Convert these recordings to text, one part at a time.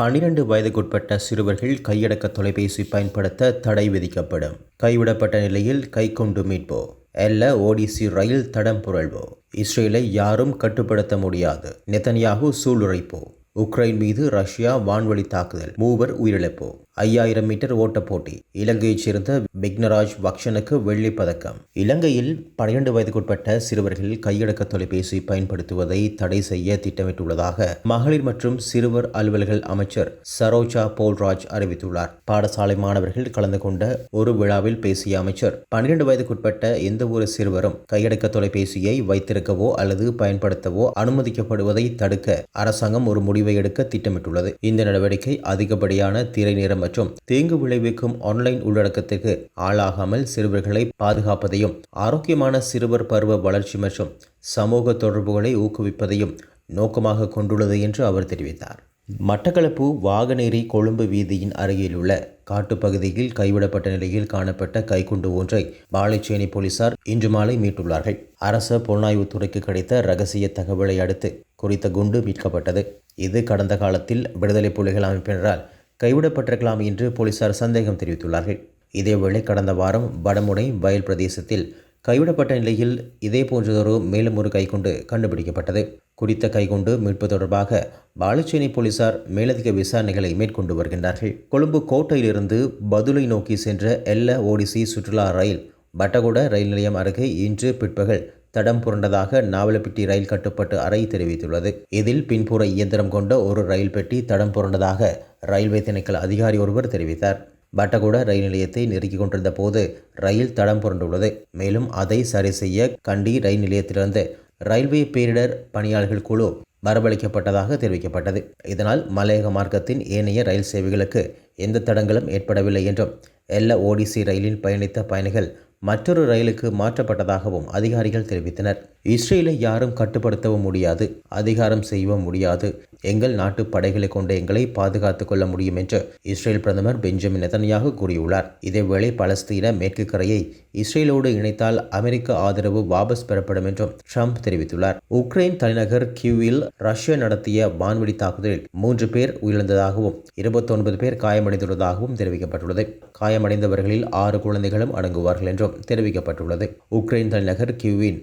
பனிரெண்டு வயதுக்குட்பட்ட சிறுவர்கள் கையடக்க தொலைபேசி பயன்படுத்த தடை விதிக்கப்படும். கைவிடப்பட்ட நிலையில் கைக்கொண்டு மீட்போ. எல்ல ஓடிசி ரயில் தடம் புரள்வோ. இஸ்ரேலை யாரும் கட்டுப்படுத்த முடியாது. நெத்தனியாகு சூளுரைப்போ. உக்ரைன் மீது ரஷ்யா வான்வழி தாக்குதல். மூவர் உயிரிழப்பு. ஐயாயிரம் மீட்டர் ஓட்டப் போட்டி. இலங்கையைச் சேர்ந்த விக்னராஜ் பக்ஷனுக்கு வெள்ளி பதக்கம். இலங்கையில் பன்னிரண்டு வயதுக்குட்பட்ட சிறுவர்கள் கையடக்க தொலைபேசி பயன்படுத்துவதை தடை செய்ய திட்டமிட்டுள்ளதாக மகளிர் மற்றும் சிறுவர் அலுவல்கள் அமைச்சர் சரோஜா போல்ராஜ் அறிவித்துள்ளார். பாடசாலை மாணவர்கள் கலந்து கொண்ட ஒரு விழாவில் பேசிய அமைச்சர் பன்னிரண்டு வயதுக்குட்பட்ட எந்த ஒரு சிறுவரும் கையடக்க தொலைபேசியை வைத்திருக்கவோ அல்லது பயன்படுத்தவோ அனுமதிக்கப்படுவதை தடுக்க அரசாங்கம் ஒரு முடிவு எடுக்க திட்டமிட்டுள்ளது. இந்த நடவடிக்கை அதிகப்படியான திரை நேரம் மற்றும் தீங்கு விளைவிக்கும் ஆன்லைன் உள்ளடக்கத்திற்கு ஆளாகாமல் சிறுவர்களை பாதுகாப்பதையும் ஆரோக்கியமான சிறுவர் பருவ வளர்ச்சி மற்றும் சமூக தொடர்புகளை ஊக்குவிப்பதையும் நோக்கமாக கொண்டுள்ளது என்று அவர் தெரிவித்தார். மட்டக்களப்பு வாகனேரி கொழும்பு வீதியின் அருகிலுள்ள காட்டுப்பகுதியில் கைவிடப்பட்ட நிலையில் காணப்பட்ட கைக்குண்டு ஒன்றை பாலைச்சேனி போலீசார் இன்று மாலை மீட்டுள்ளார்கள். அரச புலனாய்வுத்துறைக்கு கிடைத்த ரகசிய தகவலை அடுத்து குறித்த குண்டு மீட்கப்பட்டது. இது கடந்த காலத்தில் விடுதலை புலிகள் அமைப்பினரால் கைவிடப்பட்டிருக்கலாம் என்று போலீசார் சந்தேகம் தெரிவித்துள்ளார்கள். இதேவேளை கடந்த வாரம் வடமுனை வயல் பிரதேசத்தில் கைவிடப்பட்ட நிலையில் இதே போன்றதொரு மேலும் ஒரு கைக்குண்டு கண்டுபிடிக்கப்பட்டது. குறித்த கைகொண்டு மீட்பு தொடர்பாக பாலச்சேனை போலீசார் மேலதிக விசாரணைகளை மேற்கொண்டு வருகின்றார்கள். கொழும்பு கோட்டையிலிருந்து பதுளை நோக்கி சென்ற எல்ல ஓடிசி சுற்றுலா ரயில் பட்டகுட ரயில் நிலையம் அருகே இன்று பிற்பகல் தடம் புரண்டதாக நாவலப்பிட்டி ரயில் கட்டுப்பாட்டு அறை தெரிவித்துள்ளது. இதில் பின்புற இயந்திரம் கொண்ட ஒரு ரயில் பெட்டி தடம் புரண்டதாக ரயில்வே திணைக்கள அதிகாரி ஒருவர் தெரிவித்தார். பட்டகுட ரயில் நிலையத்தை நெருக்கிக் கொண்டிருந்த போது ரயில் தடம் புரண்டுள்ளது. மேலும் அதை சரி செய்ய கண்டி ரயில் நிலையத்திலிருந்து ரயில்வே பேரிடர் பணியாளர்கள் குழு வரவழைக்கப்பட்டதாக தெரிவிக்கப்பட்டது. இதனால் மலையக மார்க்கத்தின் ஏனைய ரயில் சேவைகளுக்கு எந்த தடங்களும் ஏற்படவில்லை என்றும் எல்ல ஓடிசி ரயிலில் பயணித்த பயணிகள் மற்றொரு ரயிலுக்கு மாற்றப்பட்டதாகவும் அதிகாரிகள் தெரிவித்தனர். இஸ்ரேலை யாரும் கட்டுப்படுத்தவும் முடியாது அதிகாரம் செய்யவும் முடியாது. எங்கள் நாட்டு படைகளை கொண்டு எங்களை பாதுகாத்துக் கொள்ள முடியும் என்று இஸ்ரேல் பிரதமர் பெஞ்சமின் நெதன்யாகு கூறியுள்ளார். இதேவேளை பலஸ்தீன மேற்கு கரையை இஸ்ரேலோடு இணைத்தால் அமெரிக்க ஆதரவு வாபஸ் பெறப்படும் என்றும் ட்ரம்ப் தெரிவித்துள்ளார். உக்ரைன் தலைநகர் கியூவில் ரஷ்யா நடத்திய வான்வெளி தாக்குதலில் மூன்று பேர் உயிரிழந்ததாகவும் இருபத்தொன்பது பேர் காயமடைந்துள்ளதாகவும் தெரிவிக்கப்பட்டுள்ளது. காயமடைந்தவர்களில் ஆறு குழந்தைகளும் அடங்குவார்கள் என்றும் தெரிவிக்கப்பட்டுள்ளது. உக்ரைன் தலைநகர் கியூவின்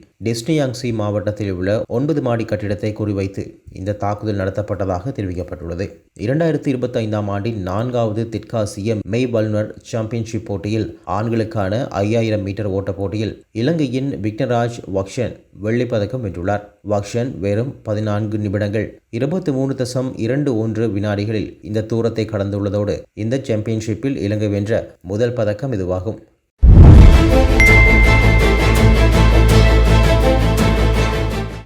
டெஸ்னியாங்சி மாவட்டத்தில் உள்ள ஒன்பது மாடி கட்டிடத்தை குறிவைத்து இந்த தாக்குதல் நடத்தப்பட்டதாக தெரிவிக்கப்பட்டுள்ளது. இரண்டாயிரத்தி இருபத்தி ஐந்தாம் ஆண்டின் நான்காவது தெற்காசிய மெய் வல்னர் சாம்பியன்ஷிப் போட்டியில் ஆண்களுக்கான ஐயாயிரம் மீட்டர் ஓட்டப் போட்டியில் இலங்கையின் விக்னராஜ் வக்ஷன் வெள்ளிப்பதக்கம் வென்றுள்ளார். வக்ஷன் வெறும் பதினான்கு நிமிடங்கள் இருபத்தி மூணு தசம் இரண்டு ஒன்று வினாடிகளில் இந்த தூரத்தை கடந்துள்ளதோடு இந்த சாம்பியன்ஷிப்பில் இலங்கை வென்ற முதல் பதக்கம் இதுவாகும்.